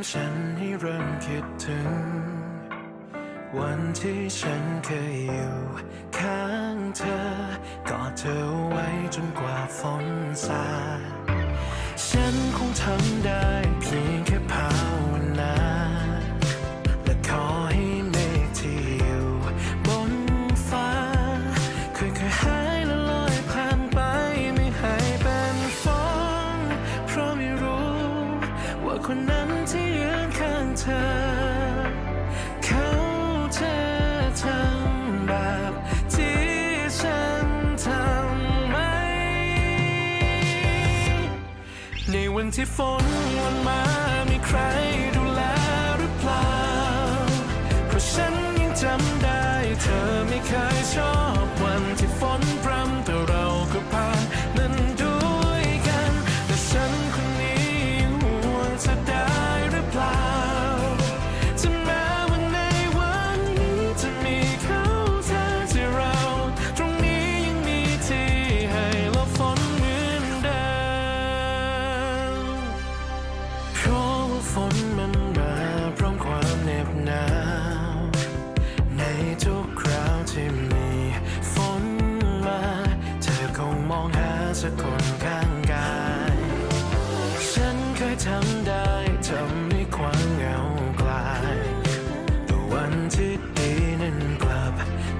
ำฉันให้เริ่มคิดถึง วันที่ฉันเคยอยู่ข้างเธอกอดเธอไว้จนกว่าฝนซาฉันคงทำได้เพียงแค่ภาวนาและขอให้เมฆที่อยู่บนฟ้าค่อยๆหาย คนนั้นที่ยืนข้างเธอ เขาจะทำแบบที่ฉันทำไหม ในวันที่ฝนวันมามีใคร ฝนมันมาพร้อมความเหน็บหนาว ในทุกคราวที่มีฝนมา เธอคงมองหาสักคนข้างกาย ฉันเคยทำได้ทำให้ความเหงาคลายแต่วันที่ดีนั้นกลับ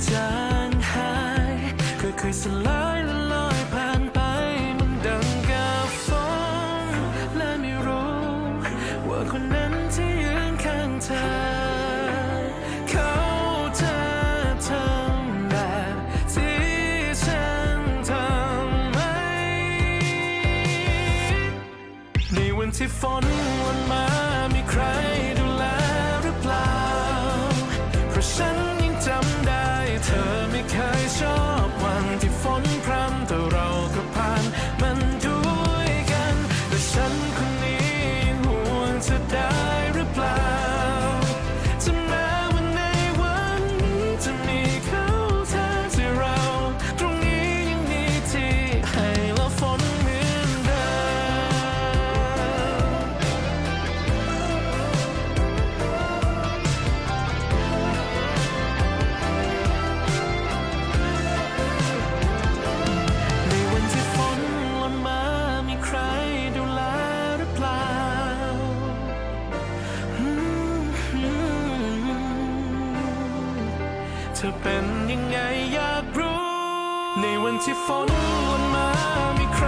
จางหายค่อยๆสลาย ที่ฝนวันมา ธอเป็นยังไงอยากรู้ ในวันที่ฝนลนมามีใคร